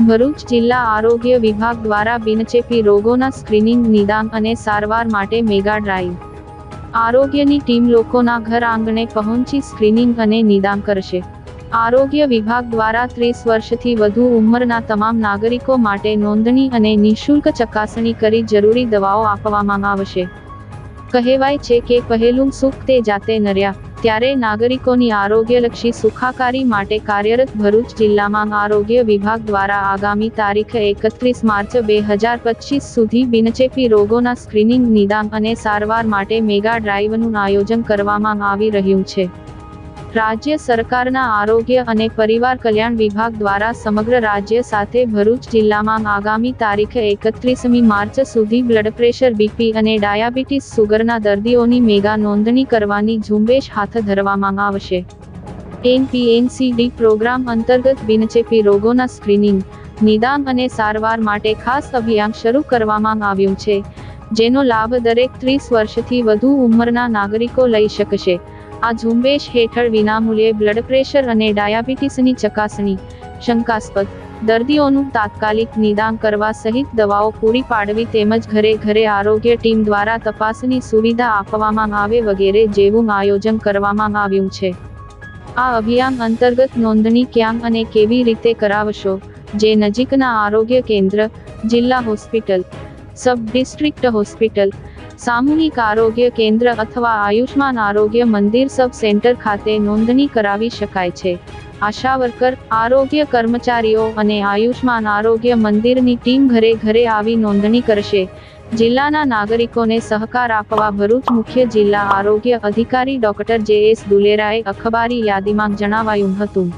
ભરૂચ જિલ્લા આરોગ્ય વિભાગ દ્વારા બિનચેપી રોગોના સ્ક્રીનિંગ નિદાન અને સારવાર માટે મેગા ડ્રાઈવ આરોગ્યની ટીમ લોકોના ઘર આંગણે પહોંચી સ્ક્રીનિંગ અને નિદાન કરશે. આરોગ્ય વિભાગ દ્વારા ત્રીસ વર્ષથી વધુ ઉંમરના તમામ નાગરિકો માટે નોંધણી અને નિઃશુલ્ક ચકાસણી કરી જરૂરી દવાઓ આપવામાં આવશે. કહેવાય છે કે પહેલું સુખ તે જાતે નર્યા, ત્યારે નાગરિકોની આરોગ્યલક્ષી સુખાકારી માટે કાર્યરત ભરૂચ જિલ્લામાં આરોગ્ય વિભાગ દ્વારા આગામી તારીખ એકત્રીસ માર્ચ બે હજાર પચીસ સુધી બિનચેપી રોગોના સ્ક્રીનિંગ નિદાન અને સારવાર માટે મેગા ડ્રાઈવનું આયોજન કરવામાં આવી રહ્યું છે. રાજ્ય સરકારના આરોગ્ય અને પરિવાર કલ્યાણ વિભાગ દ્વારા સમગ્ર રાજ્ય સાથે ભરૂચ જિલ્લામાં આગામી તારીખ એકત્રીસમી માર્ચ સુધી બ્લડ પ્રેશર બીપી અને ડાયાબિટીસ સુગરના દર્દીઓની મેગા નોંધણી કરવાની ઝુંબેશ હાથ ધરવામાં આવશે. એનપીએનસીડી પ્રોગ્રામ અંતર્ગત બિનચેપી રોગોના સ્ક્રીનિંગ, નિદાન અને સારવાર માટે ખાસ અભિયાન શરૂ કરવામાં આવ્યું છે, જેનો લાભ દરેક ત્રીસ વર્ષથી વધુ ઉંમરના નાગરિકો લઈ શકશે. આ ઝુંબેશ હેઠળ વિનામૂલ્યે બ્લડ પ્રેશર અને ડાયાબિટીસની ચકાસણી, શંકાસ્પદ, દર્દીઓનું તાત્કાલિક નિદાન કરવા સહિત દવાઓ પૂરી પાડવી તેમજ ઘરે ઘરે આરોગ્ય ટીમ દ્વારા તપાસની સુવિધા આપવામાં આવે વગેરે જેવું આયોજન કરવામાં આવ્યું છે. આ અભિયાન અંતર્ગત નોંધણી ક્યાં અને કેવી રીતે કરાવશો, જે નજીકના આરોગ્ય કેન્દ્ર, જિલ્લા હોસ્પિટલ સબ ડિસ્ટ્રિક્ટ હોસ્પિટલ સામૂહિક આરોગ્ય કેન્દ્ર અથવા આયુષ્માન આરોગ્ય મંદિર સબ સેન્ટર ખાતે નોંધણી કરાવી શકાય છે. આશા વર્કર, આરોગ્ય કર્મચારીઓ અને આયુષ્માન આરોગ્ય મંદિરની ટીમ ઘરે ઘરે આવી નોંધણી કરશે. જિલ્લાના નાગરિકોને સહકાર આપવા ભરૂચ મુખ્ય જિલ્લા આરોગ્ય અધિકારી ડોક્ટર જે એસ દુલેરાએ અખબારી યાદીમાં જણાવાયું હતું.